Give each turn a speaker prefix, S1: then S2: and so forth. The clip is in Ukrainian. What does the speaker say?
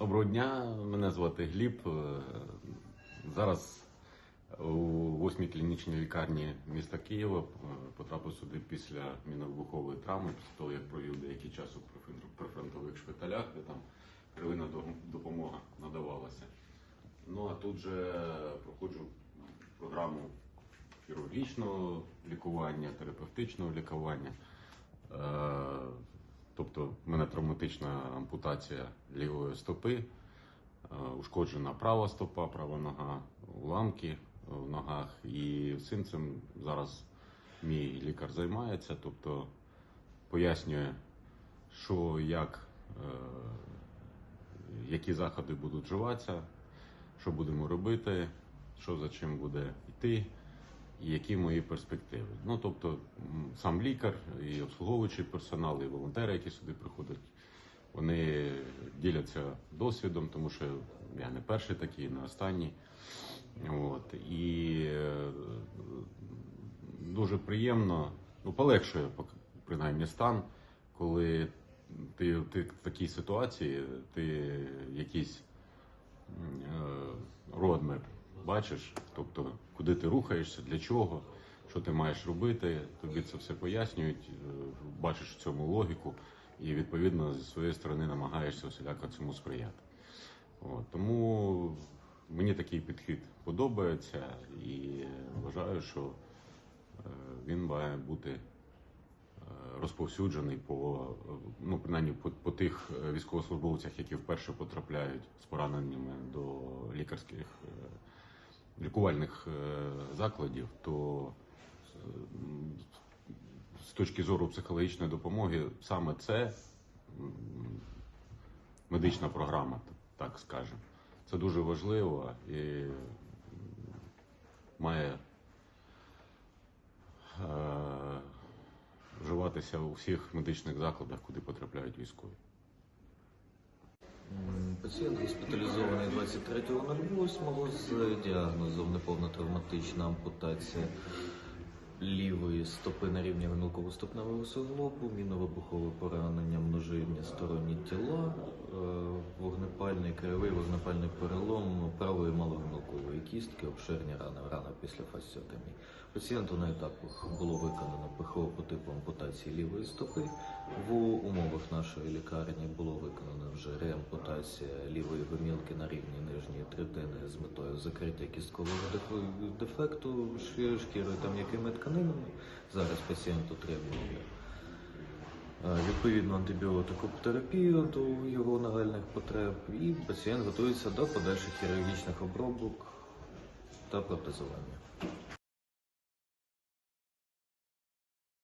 S1: Доброго дня, мене звати Гліб. Е, Зараз у восьмій клінічній лікарні міста Києва е, потрапив сюди після міновибухової травми, після того, як провів деякий час у прифронтових шпиталях, де там первинна допомога надавалася. Ну а тут же проходжу програму хірургічного лікування, терапевтичного лікування. Е, Тобто в мене травматична ампутація лівої стопи, е, ушкоджена права стопа, права нога, уламки в ногах. І всім цим зараз мій лікар займається, тобто пояснює, що як, е, які заходи будуть вживатися, що будемо робити, що за чим буде йти, і які мої перспективи. Ну тобто, сам лікар, і обслуговуючий персонал, і волонтери, які сюди приходять, вони діляться досвідом, тому що я не перший такий, не останній. От. І е, дуже приємно, ну, полегшує принаймні стан, коли ти, ти в такій ситуації, ти якийсь бачиш, тобто куди ти рухаєшся, для чого, що ти маєш робити, тобі це все пояснюють, е, бачиш в цьому логіку і відповідно зі своєї сторони намагаєшся усіляко цьому сприяти. От, тому мені такий підхід подобається і вважаю, що е, він має бути е, розповсюджений по ну принаймні по, по тих військовослужбовцях, які вперше потрапляють з пораненнями до лікарських лікувальних е, закладів, то е, з точки зору психологічної допомоги саме це медична програма, так скажемо. Це дуже важливо і має е, вживатися у всіх медичних закладах, куди потрапляють військові.
S2: Пацієнт госпіталізований 23.08 з діагнозом неповна травматична ампутація лівої стопи на рівні гомілково-ступневого суглобу, міновибухове поранення, множинні сторонні тіла, е, вогнепальний кривий вогнепальний перелом правої малогомілкової кістки, обширні рани, рана після фасціотомії. Пацієнту на етапах було виконано ПХО по типу ампутації лівої стопи. В умовах нашої лікарні було виконано вже реампутація лівої гомілки на рівні нижньої третини з метою закриття кісткового дефекту шкірою та м'якими тканинами. Зараз пацієнт отримує е, відповідну антибіотикотерапію до його нагальних потреб, і пацієнт готується до подальших хірургічних обробок та протезування.